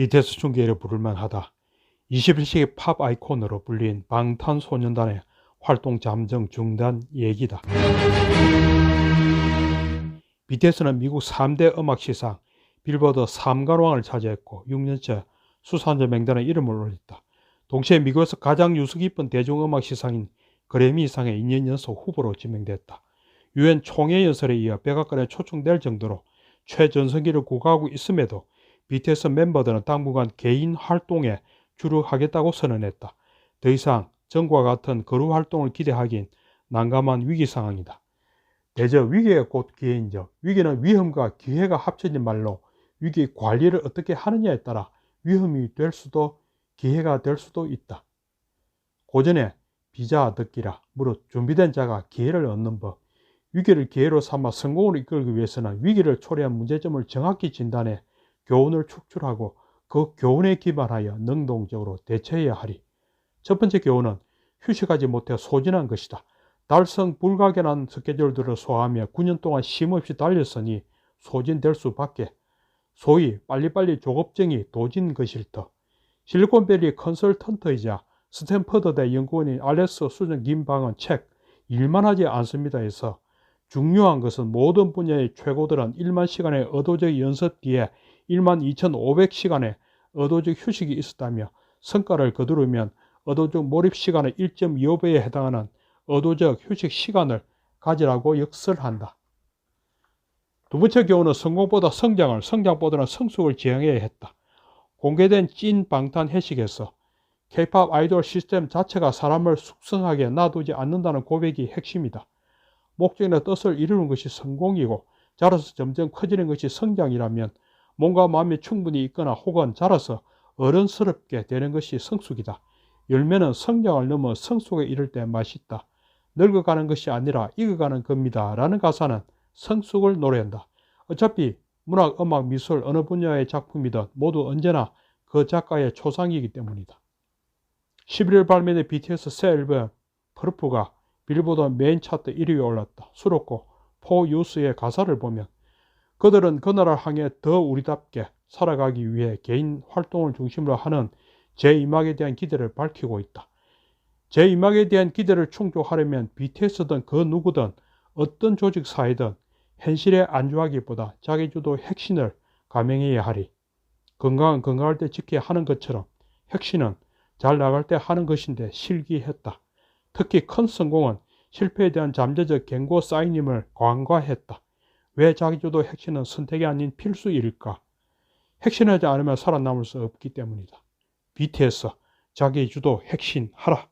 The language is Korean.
BTS 중계를 부를만 하다. 21세기 팝 아이콘으로 불린 방탄소년단의 활동 잠정 중단 얘기다. BTS는 미국 3대 음악 시상 빌보드 3관왕을 차지했고 6년째 수상자 명단에 이름을 올렸다. 동시에 미국에서 가장 유수 깊은 대중음악 시상인 그래미상의 2년 연속 후보로 지명됐다. 유엔 총회 연설에 이어 백악관에 초청될 정도로 최전성기를 구가하고 있음에도 BTS 멤버들은 당분간 개인 활동에 주로 하겠다고 선언했다. 더 이상 전과 같은 거루 활동을 기대하긴 난감한 위기 상황이다. 대저 위기가 곧 기회인 적 위기는 위험과 기회가 합쳐진 말로 위기 관리를 어떻게 하느냐에 따라 위험이 될 수도 기회가 될 수도 있다. 고전에 비자 듣기라 무릇 준비된 자가 기회를 얻는 법 위기를 기회로 삼아 성공을 이끌기 위해서는 위기를 초래한 문제점을 정확히 진단해 교훈을 축출하고 그 교훈에 기반하여 능동적으로 대처해야 하리. 첫 번째 교훈은 휴식하지 못해 소진한 것이다. 달성 불가결한 스케줄들을 소화하며 9년 동안 쉼없이 달렸으니 소진될 수밖에. 소위 빨리빨리 조급증이 도진 것일 터. 실리콘밸리 컨설턴트이자 스탠퍼드대 연구원인 알렉스 수정 김방은 책 일만 하지 않습니다에서 중요한 것은 모든 분야의 최고들은 1만 시간의 의도적 연습 뒤에 1만 2,500시간의 의도적 휴식이 있었다며 성과를 거두려면 의도적 몰입 시간의 1.25배에 해당하는 의도적 휴식 시간을 가지라고 역설한다. 두 번째 교훈은 성공보다 성장을, 성장보다는 성숙을 지향해야 했다. 공개된 찐 방탄 회식에서 K-팝 아이돌 시스템 자체가 사람을 숙성하게 놔두지 않는다는 고백이 핵심이다. 목적이나 뜻을 이루는 것이 성공이고 자라서 점점 커지는 것이 성장이라면 몸과 마음이 충분히 있거나 혹은 자라서 어른스럽게 되는 것이 성숙이다. 열매는 성장을 넘어 성숙에 이를 때 맛있다. 늙어가는 것이 아니라 익어가는 겁니다. 라는 가사는 성숙을 노래한다. 어차피 문학, 음악, 미술 어느 분야의 작품이든 모두 언제나 그 작가의 초상이기 때문이다. 11월 발매된 BTS 새 앨범 퍼프가 빌보드 메인 차트 1위에 올랐다. 수록곡 포 유스의 가사를 보면 그들은 그 나라를 향해 더 우리답게 살아가기 위해 개인 활동을 중심으로 하는 제2막에 대한 기대를 밝히고 있다. 제2막에 대한 기대를 충족하려면 BTS든 그 누구든 어떤 조직 사회든 현실에 안주하기보다 자기주도 핵심을 감행해야 하리. 건강은 건강할 때 지켜야 하는 것처럼 핵심은 잘 나갈 때 하는 것인데 실기했다. 특히 큰 성공은 실패에 대한 잠재적 경고 사인임을 관과했다. 왜 자기주도 핵심은 선택이 아닌 필수일까? 핵심하지 않으면 살아남을 수 없기 때문이다. BTS 자기주도 핵심 하라.